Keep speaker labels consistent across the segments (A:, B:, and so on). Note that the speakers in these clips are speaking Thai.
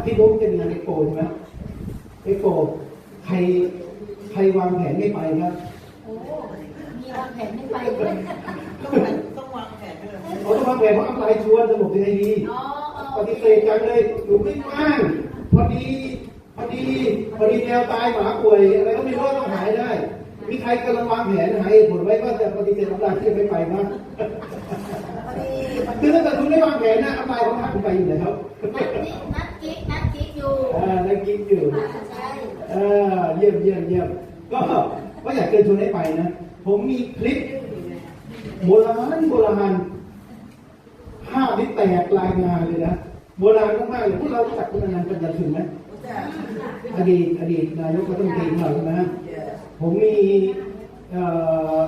A: อาทิตย์นู้นเป็นงานเอ็กโปใช่ไหมเอ็กโปใครใครวางแผนไม่ไปครับ
B: โอ้มีวางแผนไม่ไปด้วย
C: ต้องวางแผนด้วย
A: เขาต้องวางแผนเพราะอะไรชวนสนุกยังไงดี
B: อ๋อเอ
A: ป
B: อ
A: ฏิเสธกันเลยหนูไม่ว่างพอดีพอดีพอดีแมวตายหมาป่วยอะไรก็ไม่รู้ต้องหายได้ มีใครกำลังวางแผนหาเหตุผลไว้ว่าจะปฏิเสธอัปลายที่จะไม่ไปบ้าง
C: พอดีมัน
A: คือถ้าเกิดคุณไม่วางแผนนะอัปลายเขาพาคุณไปอยู่แล้ว
B: นัดกิ๊กนัดกิ๊กนัดกิ๊ก อยู่
A: อ่านั่งกินอยู่
B: อ่าใช่
A: เออเยี่ยมเยี่ยมเยี่ยมก็ก็อยากเชิญชวนให้ไปนะ ผมมีคลิปโบราณโบราณภาพที่แตกรายงานเลยนะโบราณมากๆเลยพวกเรารู้จักคุณอนันต์ปัญญาชุนไหม
C: รู้จัก
A: อดีตอดีตนายกรัฐมนตรีของเราใช่ไหมฮะ
C: เยอะ
A: ผมมีเอ่อ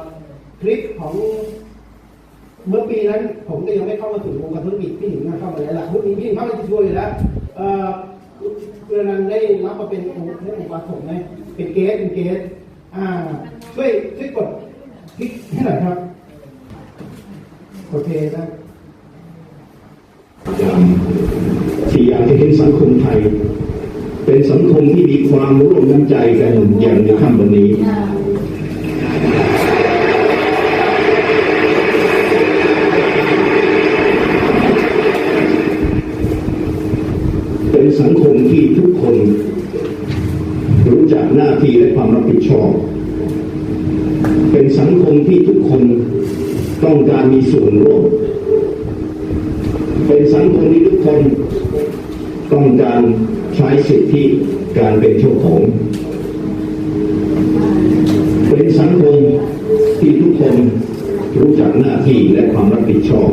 A: คลิปของเมื่อปีนั้น ผมก็ยังไม่เข้ามาสู่วงการธุรกิจพี่หนิงเข้ามาแล้วล่ะพี่หนิงพี่หนิงเข้ามาช่วยอยู่แล้วเอ่อคุณอ นันต์ได้รับมาเป็นองค์ได้องค์การผมไหมเป็นเกสเป็นเกสอ่าช่วยช่วยกดคลิกให้หน่อยครับโอเคนะ
D: ที่อยากจะเห็นสังคมไทย เป็นสังคมที่มีความร่วมน้ำใจกันอย่างในค่ำวันนี้ เป็นสังคม ที่ทุกคนรู้จักหน้าที่และความรับผิดชอบ เป็นสังคมที่ทุกคนต้องการมีส่วนร่วม เป็นสังคมที่ทุกคนต้องการใช้สิทธิการเป็นเจ้าของ เป็นสังคมที่ทุกคนรู้จักหน้าที่และความรับผิดชอบ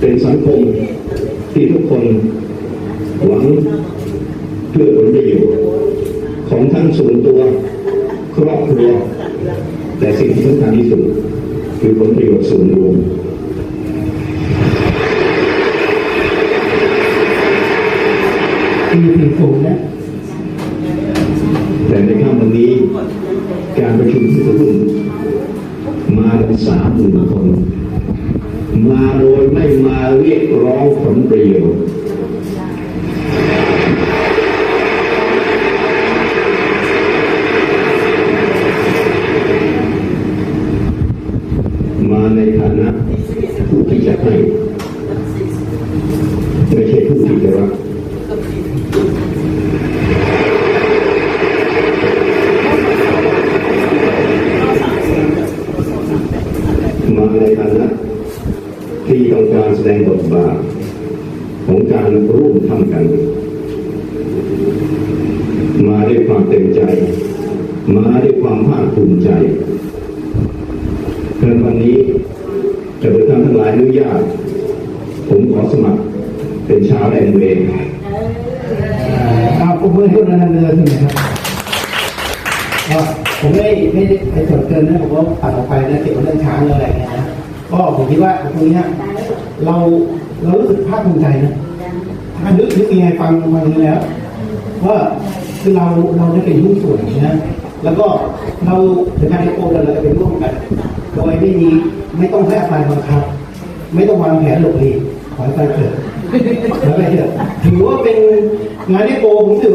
D: เป็นสังคมที่ทุกคน หวังเพื่อผลประโยชน์ของทั้งส่วนตัวครอบครัว แต่สิ่งที่สำคัญที่สุดคือผลประโยชน์ส่วนรวม
A: ปีสี่ศูนย์นะ
D: แต่ในค่ำวันนี้ การประชุมที่รุ่นมากันสามหมื่นคน มาโดยไม่มาเรียกร้องผลประโยชน์มาในฐานะผู้ที่จะให้ไม่ใช่ผู้ที่จะรับ มาในฐานะที่ ต้องกดงบทบาทของการร่วมทำกัน มาด้วยความเต็มใจ มาด้วยความภาคภูมิใจเพื่อวันนี้จะโดยท่านทั้งหลายอนุญาต ผมขอสมัครเป็นชาวแดนเวย์
A: เอาผมเพื่อนให้คุณอนันเรือใช่ไหมครับก็ผมไม่ไม่ได้ไปสนเกินนะผมก็ตัดออกไปนะเกี่ยวกับเรื่องช้างเรื่องอะไรเงี้ยนะก็ผมคิดว่าตรงนี้ เราเรารู้สึกภาคภูมิใจนะถ้านึกนึกยังไงฟังมาอย่างนี้แล้ว ว่าคือเราเราได้เป็นหุ้นส่วนนะแล้วก็เราถึงการที่โอนเราจะเป็นร่วมกัน โดยไม่มีไม่ต้องให้อภัยบังคับ ไม่ต้องวางแผนหลบหลีกขอให้ไปเถอะขอให้ไปเถอะถือว่าเป็นงานที่โกผมถือว่า